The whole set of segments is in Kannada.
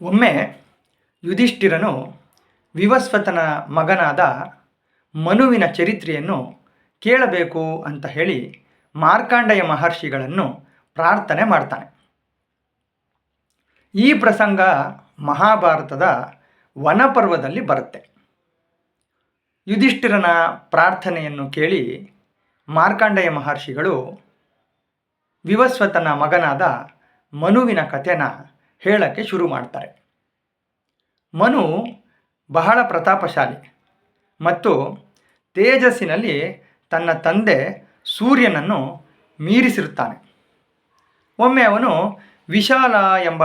ಒಮ್ಮೆ ಯುಧಿಷ್ಠಿರನು ವಿವಸ್ವತನ ಮಗನಾದ ಮನುವಿನ ಚರಿತ್ರೆಯನ್ನು ಕೇಳಬೇಕು ಅಂತ ಹೇಳಿ ಮಾರ್ಕಾಂಡಯ ಮಹರ್ಷಿಗಳನ್ನು ಪ್ರಾರ್ಥನೆ ಮಾಡ್ತಾನೆ. ಈ ಪ್ರಸಂಗ ಮಹಾಭಾರತದ ವನಪರ್ವದಲ್ಲಿ ಬರುತ್ತೆ. ಯುಧಿಷ್ಠಿರನ ಪ್ರಾರ್ಥನೆಯನ್ನು ಕೇಳಿ ಮಾರ್ಕಾಂಡಯ ಮಹರ್ಷಿಗಳು ವಿವಸ್ವತನ ಮಗನಾದ ಮನುವಿನ ಕಥೆನ ಹೇಳಕ್ಕೆ ಶುರು ಮಾಡ್ತಾರೆ. ಮನು ಬಹಳ ಪ್ರತಾಪಶಾಲಿ ಮತ್ತು ತೇಜಸ್ಸಿನಲ್ಲಿ ತನ್ನ ತಂದೆ ಸೂರ್ಯನನ್ನು ಮೀರಿಸಿರುತ್ತಾನೆ. ಒಮ್ಮೆ ಅವನು ವಿಶಾಲ ಎಂಬ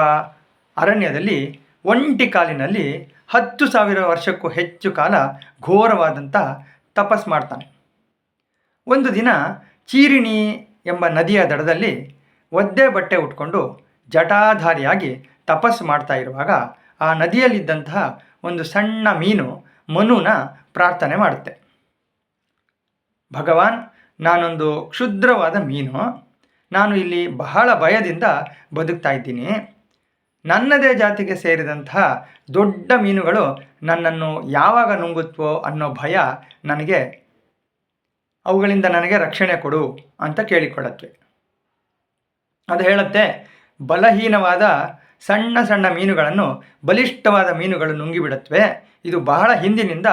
ಅರಣ್ಯದಲ್ಲಿ ಒಂಟಿ ಕಾಲಿನಲ್ಲಿ ಹತ್ತು ಸಾವಿರ ವರ್ಷಕ್ಕೂ ಹೆಚ್ಚು ಕಾಲ ಘೋರವಾದಂಥ ತಪಸ್ ಮಾಡ್ತಾನೆ. ಒಂದು ದಿನ ಚೀರಿಣಿ ಎಂಬ ನದಿಯ ದಡದಲ್ಲಿ ಒದ್ದೆ ಬಟ್ಟೆ ಉಟ್ಕೊಂಡು ಜಟಾಧಾರಿಯಾಗಿ ತಪಸ್ಸು ಮಾಡ್ತಾ ಇರುವಾಗ ಆ ನದಿಯಲ್ಲಿದ್ದಂತಹ ಒಂದು ಸಣ್ಣ ಮೀನು ಮನುನ ಪ್ರಾರ್ಥನೆ ಮಾಡುತ್ತೆ. ಭಗವಾನ್, ನಾನೊಂದು ಕ್ಷುದ್ರವಾದ ಮೀನು. ನಾನು ಇಲ್ಲಿ ಬಹಳ ಭಯದಿಂದ ಬದುಕ್ತಾ ಇದ್ದೀನಿ. ನನ್ನದೇ ಜಾತಿಗೆ ಸೇರಿದಂತಹ ದೊಡ್ಡ ಮೀನುಗಳು ನನ್ನನ್ನು ಯಾವಾಗ ನುಂಗುತ್ತವೋ ಅನ್ನೋ ಭಯ ನನಗೆ, ಅವುಗಳಿಂದ ನನಗೆ ರಕ್ಷಣೆ ಕೊಡು ಅಂತ ಕೇಳಿಕೊಳ್ಳುತ್ತೆ. ಅದು ಹೇಳುತ್ತೆ ಬಲಹೀನವಾದ ಸಣ್ಣ ಸಣ್ಣ ಮೀನುಗಳನ್ನು, ಬಲಿಷ್ಠವಾದ ಮೀನುಗಳು ನುಂಗಿಬಿಡುತ್ತವೆ. ಇದು ಬಹಳ ಹಿಂದಿನಿಂದ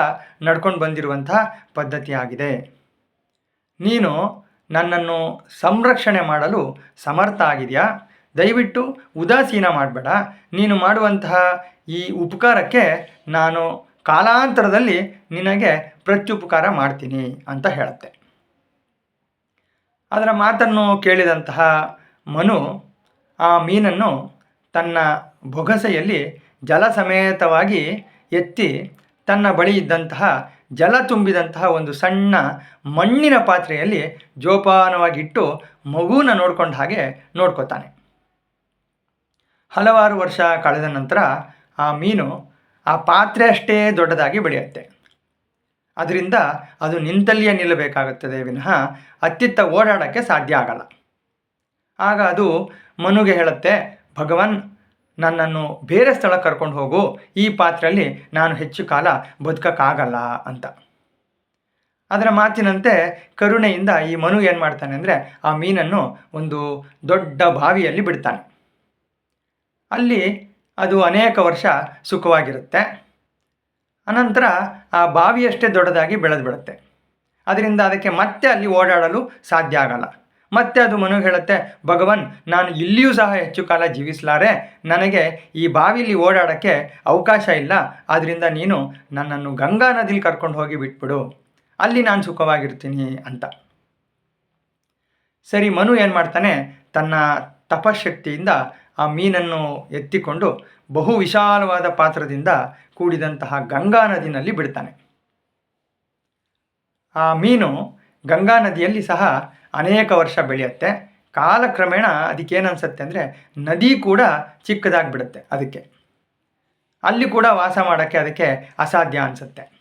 ನಡ್ಕೊಂಡು ಬಂದಿರುವಂತಹ ಪದ್ಧತಿಯಾಗಿದೆ. ನೀನು ನನ್ನನ್ನು ಸಂರಕ್ಷಣೆ ಮಾಡಲು ಸಮರ್ಥ ಆಗಿದೆಯಾ? ದಯವಿಟ್ಟು ಉದಾಸೀನ ಮಾಡಬೇಡ. ನೀನು ಮಾಡುವಂತಹ ಈ ಉಪಕಾರಕ್ಕೆ ನಾನು ಕಾಲಾಂತರದಲ್ಲಿ ನಿನಗೆ ಪ್ರತ್ಯುಪಕಾರ ಮಾಡ್ತೀನಿ ಅಂತ ಹೇಳುತ್ತೆ. ಅದರ ಮಾತನ್ನು ಕೇಳಿದಂತಹ ಮನು ಆ ಮೀನನ್ನು ತನ್ನ ಬೊಗಸೆಯಲ್ಲಿ ಜಲ ಸಮೇತವಾಗಿ ಎತ್ತಿ ತನ್ನ ಬಳಿ ಇದ್ದಂತಹ ಜಲ ತುಂಬಿದಂತಹ ಒಂದು ಸಣ್ಣ ಮಣ್ಣಿನ ಪಾತ್ರೆಯಲ್ಲಿ ಜೋಪಾನವಾಗಿಟ್ಟು ಮಗುನ ನೋಡ್ಕೊಂಡ ಹಾಗೆ ನೋಡ್ಕೋತಾನೆ. ಹಲವಾರು ವರ್ಷ ಕಳೆದ ನಂತರ ಆ ಮೀನು ಆ ಪಾತ್ರೆ ಅಷ್ಟೇ ದೊಡ್ಡದಾಗಿ ಬೆಳೆಯುತ್ತೆ. ಅದರಿಂದ ಅದು ನಿಂತಲ್ಲಿಯೇ ನಿಲ್ಲಬೇಕಾಗುತ್ತದೆ, ವಿನಃ ಅತ್ತಿತ್ತ ಓಡಾಡೋಕ್ಕೆ ಸಾಧ್ಯ ಆಗಲ್ಲ. ಆಗ ಅದು ಮನುಗೆ ಹೇಳುತ್ತೆ, ಭಗವಾನ್, ನನ್ನನ್ನು ಬೇರೆ ಸ್ಥಳ ಕರ್ಕೊಂಡು ಹೋಗು. ಈ ಪಾತ್ರೆಯಲ್ಲಿ ನಾನು ಹೆಚ್ಚು ಕಾಲ ಬದುಕಕ್ಕಾಗಲ್ಲ ಅಂತ. ಅದರ ಮಾತಿನಂತೆ ಕರುಣೆಯಿಂದ ಈ ಮನು ಏನು ಮಾಡ್ತಾನೆ ಅಂದರೆ ಆ ಮೀನನ್ನು ಒಂದು ದೊಡ್ಡ ಬಾವಿಯಲ್ಲಿ ಬಿಡ್ತಾನೆ. ಅಲ್ಲಿ ಅದು ಅನೇಕ ವರ್ಷ ಸುಖವಾಗಿರುತ್ತೆ. ಅನಂತರ ಆ ಬಾವಿಯಷ್ಟೇ ದೊಡ್ಡದಾಗಿ ಬೆಳೆದು ಬಿಡುತ್ತೆ ಅದರಿಂದ ಅದಕ್ಕೆ ಮತ್ತೆ ಅಲ್ಲಿ ಓಡಾಡಲು ಸಾಧ್ಯ ಆಗಲ್ಲ. ಮತ್ತೆ ಅದು ಮನು ಹೇಳುತ್ತೆ, ಭಗವನ್, ನಾನು ಇಲ್ಲಿಯೂ ಸಹ ಹೆಚ್ಚು ಕಾಲ ಜೀವಿಸಲಾರೆ. ನನಗೆ ಈ ಬಾವಿಲಿ ಓಡಾಡೋಕ್ಕೆ ಅವಕಾಶ ಇಲ್ಲ. ಆದ್ದರಿಂದ ನೀನು ನನ್ನನ್ನು ಗಂಗಾ ನದಿಲಿ ಕರ್ಕೊಂಡು ಹೋಗಿ ಬಿಟ್ಬಿಡು. ಅಲ್ಲಿ ನಾನು ಸುಖವಾಗಿರ್ತೀನಿ ಅಂತ. ಸರಿ, ಮನು ಏನು ಮಾಡ್ತಾನೆ? ತನ್ನ ತಪಶಕ್ತಿಯಿಂದ ಆ ಮೀನನ್ನು ಎತ್ತಿಕೊಂಡು ಬಹು ವಿಶಾಲವಾದ ಪಾತ್ರದಿಂದ ಕೂಡಿದಂತಹ ಗಂಗಾ ನದಿನಲ್ಲಿ ಬಿಡ್ತಾನೆ. ಆ ಮೀನು ಗಂಗಾ ನದಿಯಲ್ಲಿ ಸಹ ಅನೇಕ ವರ್ಷ ಬೆಳೆಯುತ್ತೆ. ಕಾಲಕ್ರಮೇಣ ಅದಕ್ಕೇನನ್ಸುತ್ತೆ ಅಂದರೆ ನದಿ ಕೂಡ ಚಿಕ್ಕದಾಗಿ ಬಿಡುತ್ತೆ ಅದಕ್ಕೆ. ಅಲ್ಲಿ ಕೂಡ ವಾಸ ಮಾಡೋಕ್ಕೆ ಅದಕ್ಕೆ ಅಸಾಧ್ಯ ಅನಿಸುತ್ತೆ.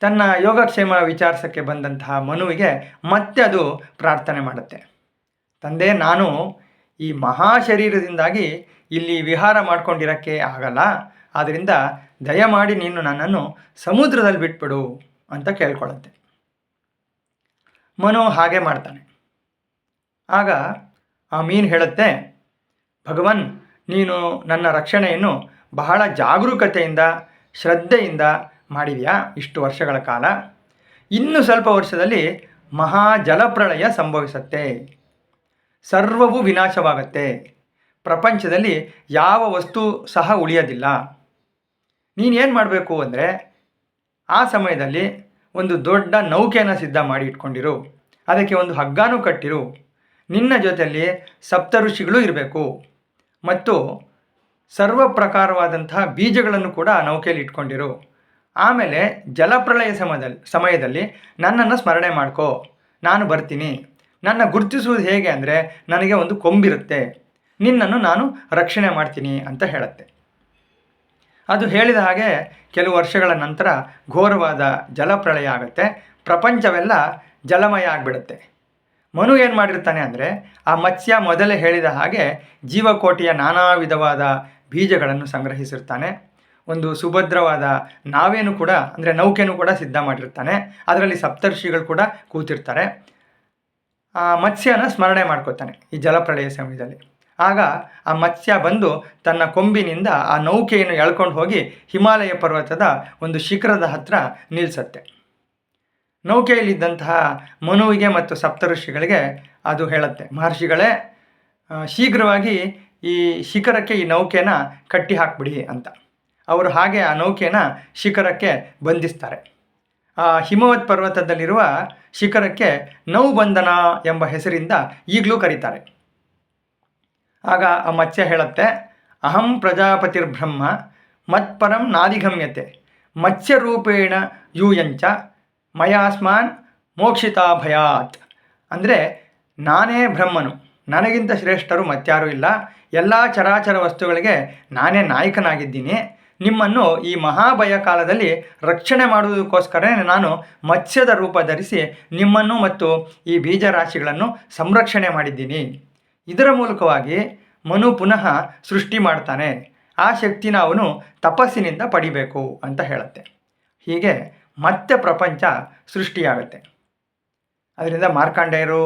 ತನ್ನ ಯೋಗಕ್ಷೇಮ ವಿಚಾರಿಸೋಕ್ಕೆ ಬಂದಂತಹ ಮನುವಿಗೆ ಮತ್ತೆ ಅದು ಪ್ರಾರ್ಥನೆ ಮಾಡುತ್ತೆ. ತಂದೆ, ನಾನು ಈ ಮಹಾಶರೀರದಿಂದಾಗಿ ಇಲ್ಲಿ ವಿಹಾರ ಮಾಡ್ಕೊಂಡಿರೋಕ್ಕೆ ಆಗಲ್ಲ. ಆದ್ದರಿಂದ ದಯಮಾಡಿ ನೀನು ನನ್ನನ್ನು ಸಮುದ್ರದಲ್ಲಿ ಬಿಟ್ಬಿಡು ಅಂತ ಕೇಳ್ಕೊಳ್ಳುತ್ತೆ ಮನು ಹಾಗೆ ಮಾಡ್ತಾನೆ. ಆಗ ಆ ಮೀನು ಹೇಳುತ್ತೆ, ಭಗವನ್, ನೀನು ನನ್ನ ರಕ್ಷಣೆಯನ್ನು ಬಹಳ ಜಾಗರೂಕತೆಯಿಂದ, ಶ್ರದ್ಧೆಯಿಂದ ಮಾಡಿದೆಯಾ ಇಷ್ಟು ವರ್ಷಗಳ ಕಾಲ? ಇನ್ನು ಸ್ವಲ್ಪ ವರ್ಷದಲ್ಲಿ ಮಹಾ ಜಲಪ್ರಳಯ ಸಂಭವಿಸುತ್ತೆ. ಸರ್ವವೂ ವಿನಾಶವಾಗತ್ತೆ. ಪ್ರಪಂಚದಲ್ಲಿ ಯಾವ ವಸ್ತು ಸಹ ಉಳಿಯೋದಿಲ್ಲ. ನೀನೇನು ಮಾಡಬೇಕು ಅಂದರೆ, ಆ ಸಮಯದಲ್ಲಿ ಒಂದು ದೊಡ್ಡ ನೌಕೆಯನ್ನು ಸಿದ್ಧ ಮಾಡಿ ಇಟ್ಕೊಂಡಿರು. ಅದಕ್ಕೆ ಒಂದು ಹಗ್ಗಾನೂ ಕಟ್ಟಿರು. ನಿನ್ನ ಜೊತೆಯಲ್ಲಿ ಸಪ್ತ ಋಷಿಗಳು ಇರಬೇಕು. ಮತ್ತು ಸರ್ವ ಪ್ರಕಾರವಾದಂತಹ ಬೀಜಗಳನ್ನು ಕೂಡ ನೌಕೆಯಲ್ಲಿ ಇಟ್ಕೊಂಡಿರು. ಆಮೇಲೆ ಜಲಪ್ರಳಯ ಸಮಯದಲ್ಲಿ ಸಮಯದಲ್ಲಿ ನನ್ನನ್ನು ಸ್ಮರಣೆ ಮಾಡ್ಕೋ. ನಾನು ಬರ್ತೀನಿ. ನನ್ನ ಗುರುತಿಸುವುದು ಹೇಗೆ ಅಂದರೆ ನನಗೆ ಒಂದು ಕೊಂಬಿರುತ್ತೆ. ನಿನ್ನನ್ನು ನಾನು ರಕ್ಷಣೆ ಮಾಡ್ತೀನಿ ಅಂತ ಹೇಳುತ್ತೆ. ಅದು ಹೇಳಿದ ಹಾಗೆ ಕೆಲವು ವರ್ಷಗಳ ನಂತರ ಘೋರವಾದ ಜಲಪ್ರಳಯ ಆಗುತ್ತೆ. ಪ್ರಪಂಚವೆಲ್ಲ ಜಲಮಯ ಆಗಿಬಿಡುತ್ತೆ. ಮನು ಏನು ಮಾಡಿರ್ತಾನೆ ಅಂದರೆ ಆ ಮತ್ಸ್ಯ ಮೊದಲೇ ಹೇಳಿದ ಹಾಗೆ ಜೀವಕೋಟಿಯ ನಾನಾ ವಿಧವಾದ ಬೀಜಗಳನ್ನು ಸಂಗ್ರಹಿಸಿರ್ತಾನೆ. ಒಂದು ಸುಭದ್ರವಾದ ನಾವೇನು ಕೂಡ ಅಂದರೆ ನೌಕೆನೂ ಕೂಡ ಸಿದ್ಧ ಮಾಡಿರ್ತಾನೆ. ಅದರಲ್ಲಿ ಸಪ್ತರ್ಷಿಗಳು ಕೂಡ ಕೂತಿರ್ತಾರೆ. ಆ ಮತ್ಸ್ಯನ ಸ್ಮರಣೆ ಮಾಡ್ಕೋತಾನೆ ಈ ಜಲಪ್ರಳಯ ಸಮಯದಲ್ಲಿ. ಆಗ ಆ ಮತ್ಸ್ಯ ಬಂದು ತನ್ನ ಕೊಂಬಿನಿಂದ ಆ ನೌಕೆಯನ್ನು ಎಳ್ಕೊಂಡು ಹೋಗಿ ಹಿಮಾಲಯ ಪರ್ವತದ ಒಂದು ಶಿಖರದ ಹತ್ರ ನಿಲ್ಲಿಸತ್ತೆ ನೌಕೆಯಲ್ಲಿದ್ದಂತಹ ಮನುವಿಗೆ ಮತ್ತು ಸಪ್ತಋಷಿಗಳಿಗೆ ಅದು ಹೇಳುತ್ತೆ. ಮಹರ್ಷಿಗಳೇ ಶೀಘ್ರವಾಗಿ ಈ ಶಿಖರಕ್ಕೆ ಈ ನೌಕೆನ ಕಟ್ಟಿ ಹಾಕ್ಬಿಡಿ ಅಂತ. ಅವರು ಹಾಗೆ ಆ ನೌಕೆನ ಶಿಖರಕ್ಕೆ ಬಂಧಿಸ್ತಾರೆ. ಆ ಹಿಮವತ್ ಪರ್ವತದಲ್ಲಿರುವ ಶಿಖರಕ್ಕೆ ನೌಬಂಧನ ಎಂಬ ಹೆಸರಿಂದ ಈಗಲೂ ಕರೀತಾರೆ. ಆಗ ಆ ಮತ್ಸ್ಯ ಹೇಳುತ್ತೆ, ಅಹಂ ಪ್ರಜಾಪತಿರ್ಬ್ರಹ್ಮ ಮತ್ಪರಂ ನಾದಿಗಮ್ಯತೆ ಮತ್ಸ್ಯರೂಪೇಣ ಯೂಯಂಚ ಮಯಾಸ್ಮಾನ್ ಮೋಕ್ಷಿತಾ ಭಯಾತ್. ಅಂದರೆ ನಾನೇ ಬ್ರಹ್ಮನು, ನನಗಿಂತ ಶ್ರೇಷ್ಠರು ಮತ್ಯಾರೂ ಇಲ್ಲ. ಎಲ್ಲ ಚರಾಚರ ವಸ್ತುಗಳಿಗೆ ನಾನೇ ನಾಯಕನಾಗಿದ್ದೀನಿ. ನಿಮ್ಮನ್ನು ಈ ಮಹಾಭಯ ಕಾಲದಲ್ಲಿ ರಕ್ಷಣೆ ಮಾಡುವುದಕ್ಕೋಸ್ಕರನೇ ನಾನು ಮತ್ಸ್ಯದ ರೂಪ ಧರಿಸಿ ನಿಮ್ಮನ್ನು ಮತ್ತು ಈ ಬೀಜರಾಶಿಗಳನ್ನು ಸಂರಕ್ಷಣೆ ಮಾಡಿದ್ದೀನಿ. ಇದರ ಮೂಲಕವಾಗಿ ಮನು ಪುನಃ ಸೃಷ್ಟಿ ಮಾಡ್ತಾನೆ. ಆ ಶಕ್ತಿನ ಅವನು ತಪಸ್ಸಿನಿಂದ ಪಡಿಬೇಕು ಅಂತ ಹೇಳುತ್ತೆ. ಹೀಗೆ ಮತ್ತೆ ಪ್ರಪಂಚ ಸೃಷ್ಟಿಯಾಗುತ್ತೆ. ಅದರಿಂದ ಮಾರ್ಕಾಂಡೇಯರು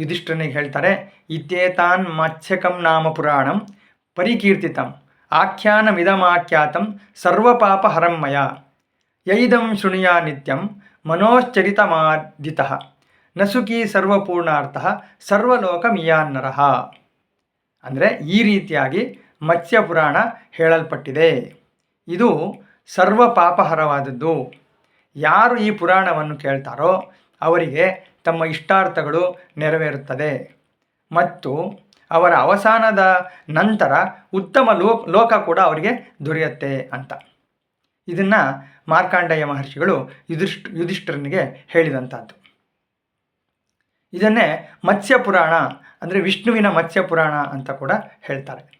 ಯುಧಿಷ್ಠನಿಗೆ ಹೇಳ್ತಾರೆ, ಇತ್ಯೇತಾನ್ ಮತ್ಸ್ಯಕಂ ನಾಮ ಪುರಾಣಂ ಪರಿಕೀರ್ತಿತಂ ಆಖ್ಯಾನಮಿದಮಾಖ್ಯಾತಂ ಸರ್ವಪಾಪ ಹರಮ್ಮಯ ಯೈದಂ ಶೃಣಿಯ ನಿತ್ಯಂ ಮನೋಶ್ಚರಿತಮಾದಿತ ನಸುಕಿ ಸರ್ವಪೂರ್ಣಾರ್ಥ ಸರ್ವಲೋಕಮಿಯಾನ್ನರಹ ಅಂದರೆ ಈ ರೀತಿಯಾಗಿ ಮತ್ಸ್ಯ ಪುರಾಣ ಹೇಳಲ್ಪಟ್ಟಿದೆ. ಇದು ಸರ್ವ ಪಾಪಹರವಾದದ್ದು ಯಾರು ಈ ಪುರಾಣವನ್ನು ಕೇಳ್ತಾರೋ ಅವರಿಗೆ ತಮ್ಮ ಇಷ್ಟಾರ್ಥಗಳು ನೆರವೇರುತ್ತದೆ. ಮತ್ತು ಅವರ ಅವಸಾನದ ನಂತರ ಉತ್ತಮ ಲೋಕ ಕೂಡ ಅವರಿಗೆ ದೊರೆಯುತ್ತೆ ಅಂತ. ಇದನ್ನು ಮಾರ್ಕಾಂಡೇಯ ಮಹರ್ಷಿಗಳು ಯುಧಿಷ್ಠ, ಯುಧಿಷ್ಠರನಿಗೆ ಹೇಳಿದಂಥದ್ದು. ಇದನ್ನೇ ಮತ್ಸ್ಯ ಪುರಾಣ ಅಂದರೆ ವಿಷ್ಣುವಿನ ಮತ್ಸ್ಯ ಪುರಾಣ ಅಂತ ಕೂಡ ಹೇಳ್ತಾರೆ.